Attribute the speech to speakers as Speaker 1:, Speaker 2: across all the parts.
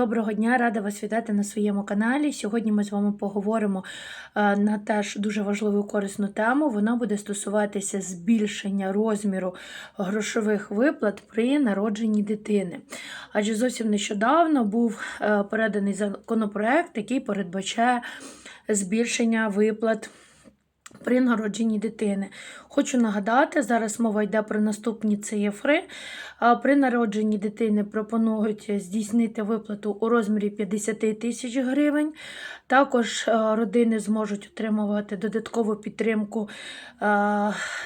Speaker 1: Доброго дня, рада вас вітати на своєму каналі. Сьогодні ми з вами поговоримо е, на теж дуже важливу корисну тему. Вона буде стосуватися збільшення розміру грошових виплат при народженні дитини. Адже зовсім нещодавно був е, переданий законопроект, який передбачає збільшення виплат. При народженні дитини. Хочу нагадати, зараз мова йде про наступні цифри. При народженні дитини пропонують здійснити виплату у розмірі 50 тисяч гривень. Також родини зможуть отримувати додаткову підтримку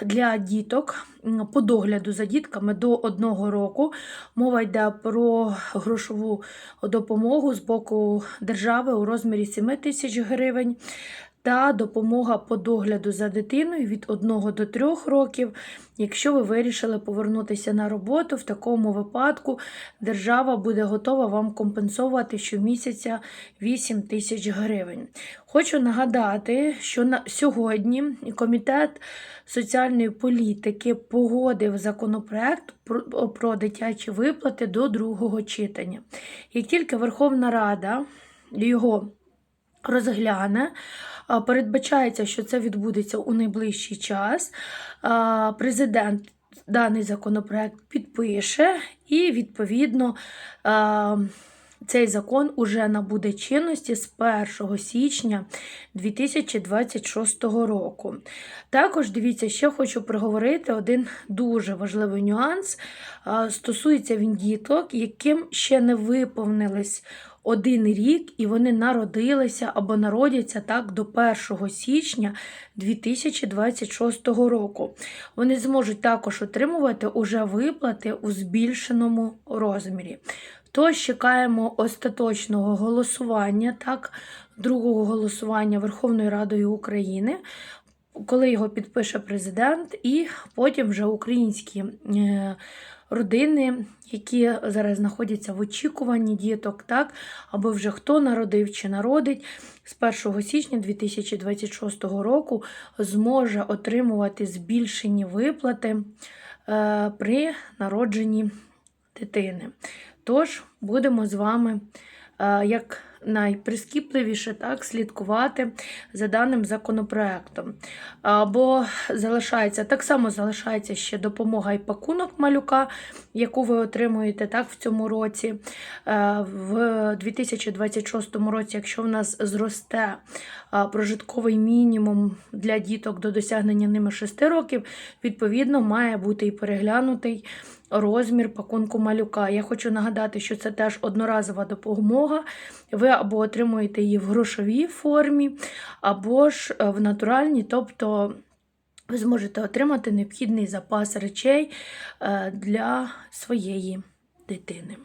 Speaker 1: для діток по догляду за дітками до одного року. Мова йде про грошову допомогу з боку держави у розмірі 7 тисяч гривень та допомога по догляду за дитиною від 1 до 3 років. Якщо ви вирішили повернутися на роботу, в такому випадку держава буде готова вам компенсувати щомісяця 8 тисяч гривень. Хочу нагадати, що на сьогодні комітет соціальної політики погодив законопроект про, дитячі виплати до другого читання. Як тільки Верховна Рада його розгляне. Передбачається, що це відбудеться у найближчий час. Президент даний законопроект підпише, і, відповідно, цей закон уже набуде чинності з 1 січня 2026 року. Також дивіться, ще хочу проговорити один дуже важливий нюанс. Стосується він діток, яким ще не виповнились один рік, і вони народилися або народяться так до 1 січня 2026 року. Вони зможуть також отримувати уже виплати у збільшеному розмірі. Тож чекаємо остаточного голосування, так, другого голосування Верховною Радою України. Коли його підпише президент, і потім вже українські е, родини, які зараз знаходяться в очікуванні діток, так, або вже хто народив чи народить, з 1 січня 2026 року зможе отримувати збільшені виплати е, при народженні дитини. Тож будемо з вами е, як найприскіпливіше так, слідкувати за даним законопроектом. Бо залишається, так само залишається ще допомога і пакунок малюка, яку ви отримуєте так, в цьому році. Е, в 2026 році, якщо в нас зросте прожитковий мінімум для діток до досягнення ними 6 років, відповідно, має бути і переглянутий розмір пакунку малюка. Я хочу нагадати, що це теж одноразова допомога. Ви або отримуєте її в грошовій формі, або ж е, в натуральній, тобто. Ви зможете отримати необхідний запас речей е, для своєї дитини.